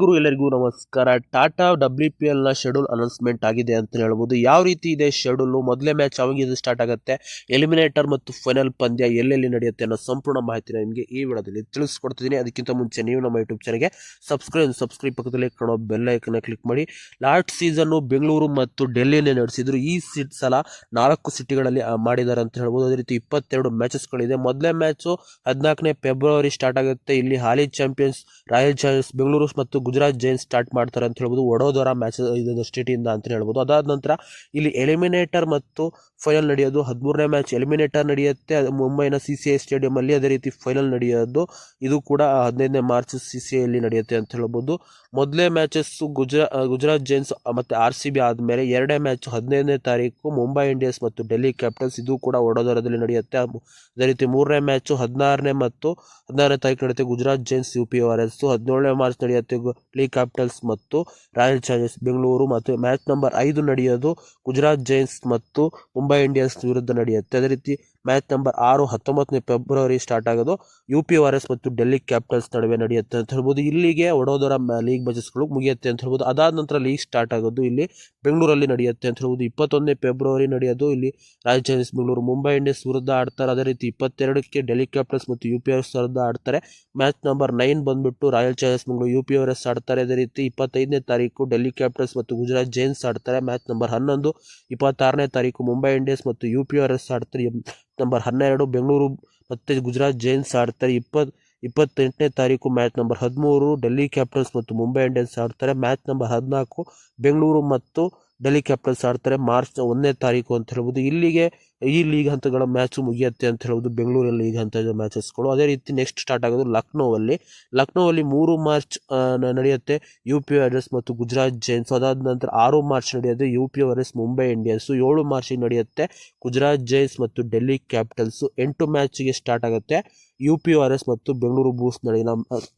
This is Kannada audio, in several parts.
ಗುರು, ಎಲ್ಲರಿಗೂ ನಮಸ್ಕಾರ. ಟಾಟಾ ಡಬ್ಲ್ಯೂ ಪಿ ಎಲ್ನ ಶೆಡ್ಯೂಲ್ ಅನೌನ್ಸ್ಮೆಂಟ್ ಆಗಿದೆ ಅಂತ ಹೇಳ್ಬೋದು. ಯಾವ ರೀತಿ ಇದೆ ಶೆಡ್ಯೂಲ್ ಮೊದಲೇ ಮ್ಯಾಚ್ ಯಾವಾಗ ಸ್ಟಾರ್ಟ್ ಆಗುತ್ತೆ. ಎಲಿಮಿನೇಟರ್ ಮತ್ತು ಫೈನಲ್ ಪಂದ್ಯ ಎಲ್ಲೆಲ್ಲಿ ನಡೆಯುತ್ತೆ ಅನ್ನೋ ಸಂಪೂರ್ಣ ಮಾಹಿತಿ ನಿಮಗೆ ಈ ವಿಡಿಯೋದಲ್ಲಿ ತಿಳಿಸ್ಕೊಡ್ತಿದ್ದೀನಿ. ಅದಕ್ಕಿಂತ ಮುಂಚೆ ನೀವು ನಮ್ಮ ಯೂಟ್ಯೂಬ್ ಚಾನಲ್ಗೆ ಸಬ್ಸ್ಕ್ರೈಬ್ ಸಬ್ಸ್ಕ್ರೈಬ್ ಪಕ್ಕದಲ್ಲಿ ಕಾಣೋ ಬೆಲ್ ಐಕನ್ನ ಕ್ಲಿಕ್ ಮಾಡಿ. ಲಾಸ್ಟ್ ಸೀಸನ್ನು ಬೆಂಗಳೂರು ಮತ್ತು ಡೆಲ್ಲಿನೇ ನಡೆಸಿದ್ರು. ಈ ಸಿಟ್ ಸಲ ನಾಲ್ಕು ಸಿಟಿಗಳಲ್ಲಿ ಮಾಡಿದ್ದಾರೆ ಅಂತ ಹೇಳ್ಬೋದು. ಅದೇ ರೀತಿ ಇಪ್ಪತ್ತೆರಡು ಮ್ಯಾಚಸ್ಗಳಿದೆ ಮೊದಲೇ ಮ್ಯಾಚು ಹದಿನಾಲ್ಕನೇ ಫೆಬ್ರವರಿ ಸ್ಟಾರ್ಟ್ ಆಗುತ್ತೆ. ಇಲ್ಲಿ ಹಾಲಿ ಚಾಂಪಿಯನ್ಸ್ ರಾಯಲ್ ಚಾಲೆಂಜರ್ಸ್ ಬೆಂಗಳೂರು ಮತ್ತು ಗುಜರಾತ್ ಜೈನ್ಸ್ ಸ್ಟಾರ್ಟ್ ಮಾಡ್ತಾರೆ ಅಂತ ಹೇಳ್ಬೋದು. ವಡೋದರ ಮ್ಯಾಚ್ ಇದೊಂದು ಸ್ಟೇಟಿಂದ ಅಂತ ಹೇಳ್ಬೋದು. ಅದಾದ ನಂತರ ಇಲ್ಲಿ ಎಲಿಮಿನೇಟರ್ ಮತ್ತು ಫೈನಲ್ ನಡೆಯೋದು ಹದಿಮೂರನೇ ಮ್ಯಾಚ್ ಎಲಿಮಿನೇಟರ್ ನಡೆಯುತ್ತೆ. ಅದು ಮುಂಬೈನ ಸಿ ಸಿ ಐ ಸ್ಟೇಡಿಯಂ ಅಲ್ಲಿ ಅದೇ ರೀತಿ ಫೈನಲ್ ನಡೆಯೋದು. ಇದು ಕೂಡ ಹದಿನೈದನೇ ಮಾರ್ಚ್ ಸಿ ಸಿ ಐಲ್ಲಿ ನಡೆಯುತ್ತೆ ಅಂತ ಹೇಳ್ಬೋದು. ಮೊದಲೇ ಮ್ಯಾಚಸ್ಸು ಗುಜರಾ, ಗುಜರಾತ್ ಜೈನ್ಸ್ ಮತ್ತೆ ಆರ್ ಸಿ ಬಿ ಆದಮೇಲೆ ಎರಡನೇ ಮ್ಯಾಚ್ ಹದಿನೈದನೇ ತಾರೀಕು ಮುಂಬೈ ಇಂಡಿಯನ್ಸ್ ಮತ್ತು ಡೆಲ್ಲಿ ಕ್ಯಾಪಿಟಲ್ಸ್. ಇದು ಕೂಡ ವಡೋದರದಲ್ಲಿ ನಡೆಯುತ್ತೆ. ಅದೇ ರೀತಿ ಮೂರನೇ ಮ್ಯಾಚು ಹದಿನಾರನೇ ಮತ್ತು ಹದಿನಾರನೇ ತಾರೀಕು ನಡೆಯುತ್ತೆ Gujarat Giants U P R S ಹದಿನೇಳನೇ ಮಾರ್ಚ್ ನಡೆಯುತ್ತೆ ಡೆಲ್ಲಿ ಕ್ಯಾಪಿಟಲ್ಸ್ ಮತ್ತು ರಾಯಲ್ ಚಾಲೆಂಜರ್ಸ್ ಬೆಂಗಳೂರು ಮತ್ತು ಮ್ಯಾಚ್ ನಂಬರ್ ಐದು ನಡೆಯೋದು ಗುಜರಾತ್ ಜೈನ್ಸ್ ಮತ್ತು ಮುಂಬೈ ಇಂಡಿಯನ್ಸ್ ವಿರುದ್ಧ ನಡೆಯುತ್ತೆ. ಅದೇ ರೀತಿ ಮ್ಯಾಚ್ ನಂಬರ್ ಆರು ಹತ್ತೊಂಬತ್ತನೇ ಫೆಬ್ರವರಿ ಸ್ಟಾರ್ಟ್ ಆಗೋದು ಯು ಪಿ ಆರ್ ಎಸ್ ಮತ್ತು ಡೆಲ್ಲಿ ಕ್ಯಾಪಿಟಲ್ಸ್ ನಡುವೆ ನಡೆಯುತ್ತೆ ಅಂತ ಹೇಳ್ಬೋದು. ಇಲ್ಲಿಗೆ ವಡೋದರ ಲೀಗ್ ಮ್ಯಾಚಸ್ಗಳು ಮುಗಿಯುತ್ತೆ ಅಂತ ಹೇಳ್ಬೋದು. ಅದಾದ ನಂತರ ಲೀಗ್ ಸ್ಟಾರ್ಟ್ ಆಗೋದು ಇಲ್ಲಿ ಬೆಂಗಳೂರಲ್ಲಿ ನಡೆಯುತ್ತೆ ಅಂತ ಹೇಳ್ಬೋದು. ಇಪ್ಪತ್ತೊಂದನೇ ಫೆಬ್ರವರಿ ನಡೆಯೋದು ಇಲ್ಲಿ Royal Challengers Bengaluru. Mumbai Indians ವಿರುದ್ಧ ಆಡ್ತಾರೆ. ಅದೇ ರೀತಿ ಇಪ್ಪತ್ತೆರಡಕ್ಕೆ ಡೆಲ್ಲಿ ಕ್ಯಾಪಿಟಲ್ಸ್ ಮತ್ತು ಯು ಪಿ ಆರ್ ಎಸ್ ವಿರುದ್ಧ ಆಡ್ತಾರೆ. ಮ್ಯಾಚ್ ನಂಬರ್ ನೈನ್ ಬಂದ್ಬಿಟ್ಟು Royal Challengers Bengaluru. U P R ಆಡ್ತಾರೆ ಅದೇ ರೀತಿ ಇಪ್ಪತ್ತೈದನೇ ತಾರೀಕು ಡೆಲ್ಲಿ ಕ್ಯಾಪಿಟಲ್ಸ್ ಮತ್ತು ಗುಜರಾತ್ ಜೈನ್ಸ್ ಆಡ್ತಾರೆ. ಮ್ಯಾಚ್ ನಂಬರ್ ಹನ್ನೊಂದು, ಇಪ್ಪತ್ತಾರನೇ ತಾರೀಕು ಮುಂಬೈ ಇಂಡಿಯನ್ಸ್ ಮತ್ತು ಯು ಪಿ ಆರ್ ಎಸ್ ಆಡ್ತಾರೆ. ನಂಬರ್ ಹನ್ನೆರಡು ಬೆಂಗಳೂರು ಮತ್ತು ಗುಜರಾತ್ ಜೈನ್ಸ್ ಆಡ್ತಾರೆ. ಇಪ್ಪತ್ತು ಇಪ್ಪತ್ತೆಂಟನೇ ತಾರೀಕು ಮ್ಯಾಚ್ ನಂಬರ್ ಹದಿಮೂರು ಡೆಲ್ಲಿ ಕ್ಯಾಪಿಟಲ್ಸ್ ಮತ್ತು ಮುಂಬೈ ಇಂಡಿಯನ್ಸ್ ಆಡ್ತಾರೆ. ಮ್ಯಾಚ್ ನಂಬರ್ ಹದಿನಾಲ್ಕು ಬೆಂಗಳೂರು ಮತ್ತು ಡೆಲ್ಲಿ ಕ್ಯಾಪಿಟಲ್ಸ್ ಆಡ್ತಾರೆ. ಮಾರ್ಚ್ ಒಂದನೇ ತಾರೀಕು ಅಂತ ಹೇಳ್ಬೋದು. ಇಲ್ಲಿಗೆ ಈ ಲೀಗ್ ಹಂತಗಳ ಮ್ಯಾಚು ಮುಗಿಯುತ್ತೆ ಅಂತ ಹೇಳ್ಬೋದು. ಬೆಂಗಳೂರಲ್ಲಿ ಲೀಗ್ ಹಂತದ ಮ್ಯಾಚಸ್ಗಳು ಅದೇ ರೀತಿ ನೆಕ್ಸ್ಟ್ ಸ್ಟಾರ್ಟ್ ಆಗೋದು ಲಕ್ನೋವಲ್ಲಿ. ಲಕ್ನೋವಲ್ಲಿ ಮೂರು ಮಾರ್ಚ್ ನಡೆಯುತ್ತೆ. ಯು ಪಿ ಮತ್ತು ಗುಜರಾತ್ ಜೈನ್ಸ್ ಅದಾದ ನಂತರ ಆರು ಮಾರ್ಚ್ ನಡೆಯುತ್ತೆ. U P R S Mumbai Indians ಏಳು ಮಾರ್ಚಿಗೆ ನಡೆಯುತ್ತೆ. ಗುಜರಾತ್ ಜೈನ್ಸ್ ಮತ್ತು ಡೆಲ್ಲಿ ಕ್ಯಾಪಿಟಲ್ಸು ಎಂಟು ಮ್ಯಾಚಿಗೆ ಸ್ಟಾರ್ಟ್ ಆಗುತ್ತೆ. ಯು ಪಿ ಆರ್ ಮತ್ತು ಬೆಂಗಳೂರು ಬೂಸ್ ನಡುವಿನ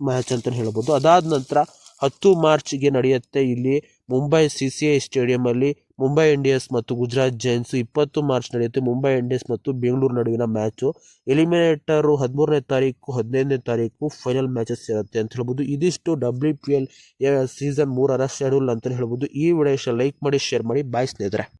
ಮ್ಯಾಚ್ ಅಂತ ಹೇಳ್ಬೋದು. ಅದಾದ ನಂತರ ಹತ್ತು ಮಾರ್ಚ್ಗೆ ನಡೆಯುತ್ತೆ ಇಲ್ಲಿ ಮುಂಬೈ ಸಿ ಸಿ ಐ ಸ್ಟೇಡಿಯಂಲ್ಲಿ ಮುಂಬೈ ಇಂಡಿಯನ್ಸ್ ಮತ್ತು ಗುಜರಾತ್ ಜೈನ್ಸ್ ಇಪ್ಪತ್ತು ಮಾರ್ಚ್ ನಡೆಯುತ್ತೆ. ಮುಂಬೈ ಇಂಡಿಯನ್ಸ್ ಮತ್ತು ಬೆಂಗಳೂರು ನಡುವಿನ ಮ್ಯಾಚು ಎಲಿಮಿನೇಟರು ಹದಿಮೂರನೇ ತಾರೀಕು, ಹದಿನೈದನೇ ತಾರೀಕು ಫೈನಲ್ ಮ್ಯಾಚಸ್ ಇರುತ್ತೆ ಅಂತ ಹೇಳ್ಬೋದು. ಇದಿಷ್ಟು ಡಬ್ಲ್ಯೂ ಪಿ ಎಲ್ ಸೀಸನ್ ಮೂರರ ಶೆಡ್ಯೂಲ್ ಅಂತಲೇ ಹೇಳ್ಬೋದು. ಈ ವಿಡಿಯೋ ಲೈಕ್ ಮಾಡಿ ಶೇರ್ ಮಾಡಿ. ಬಾಯ್ ಸ್ನೇಹಿತರೆ.